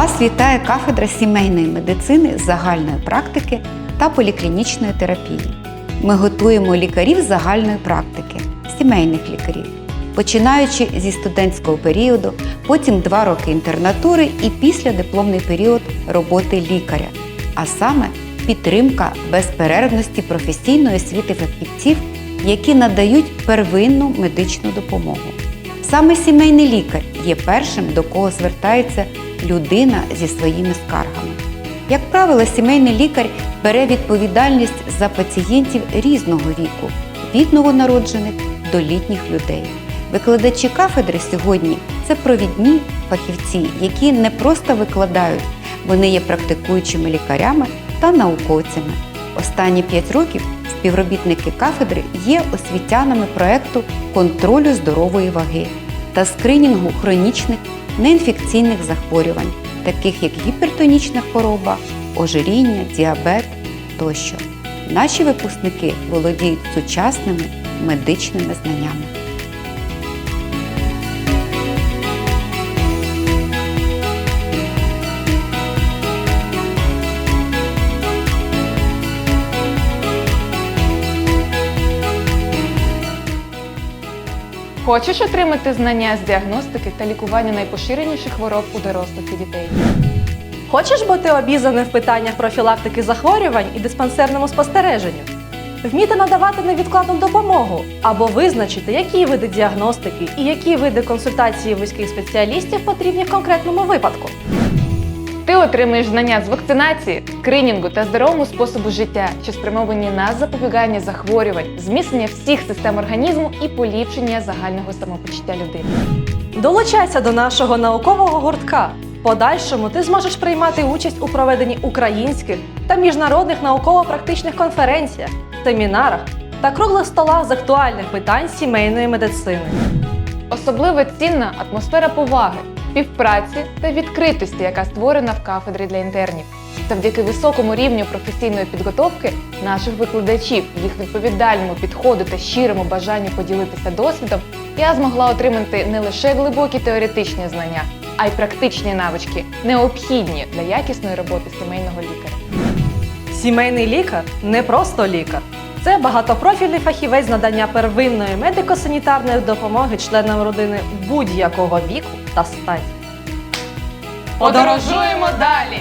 Вас вітає кафедра сімейної медицини, загальної практики та поліклінічної терапії. Ми готуємо лікарів загальної практики, сімейних лікарів, починаючи зі студентського періоду, потім два роки інтернатури і післядипломний період роботи лікаря, а саме підтримка безперервності професійної освіти фахівців, які надають первинну медичну допомогу. Саме сімейний лікар є першим, до кого звертається людина зі своїми скаргами. Як правило, сімейний лікар бере відповідальність за пацієнтів різного віку, від новонароджених до літніх людей. Викладачі кафедри сьогодні це провідні фахівці, які не просто викладають, вони є практикуючими лікарями та науковцями. Останні п'ять років співробітники кафедри є освітянами проекту контролю здорової ваги та скринінгу хронічних неінфекційних захворювань, таких як гіпертонічна хвороба, ожиріння, діабет тощо. Наші випускники володіють сучасними медичними знаннями. Хочеш отримати знання з діагностики та лікування найпоширеніших хвороб у дорослих і дітей? Хочеш бути обізаним в питаннях профілактики захворювань і диспансерному спостереженню? Вміти надавати невідкладну допомогу або визначити, які види діагностики і які види консультації вузьких спеціалістів потрібні в конкретному випадку. Ти отримаєш знання з вакцинації, скринінгу та здоровому способу життя, що спрямовані на запобігання захворювань, зміцнення всіх систем організму і поліпшення загального самопочуття людини. Долучайся до нашого наукового гуртка. Подальшому ти зможеш приймати участь у проведенні українських та міжнародних науково-практичних конференціях, семінарах та круглих столах з актуальних питань сімейної медицини. Особливо цінна атмосфера поваги, співпраці та відкритості, яка створена в кафедрі для інтернів. Завдяки високому рівню професійної підготовки наших викладачів, їх відповідальному підходу та щирому бажанню поділитися досвідом, я змогла отримати не лише глибокі теоретичні знання, а й практичні навички, необхідні для якісної роботи сімейного лікаря. Сімейний лікар не просто лікар. Це багатопрофільний фахівець надання первинної медико-санітарної допомоги членам родини будь-якого віку та статі. Подорожуємо далі!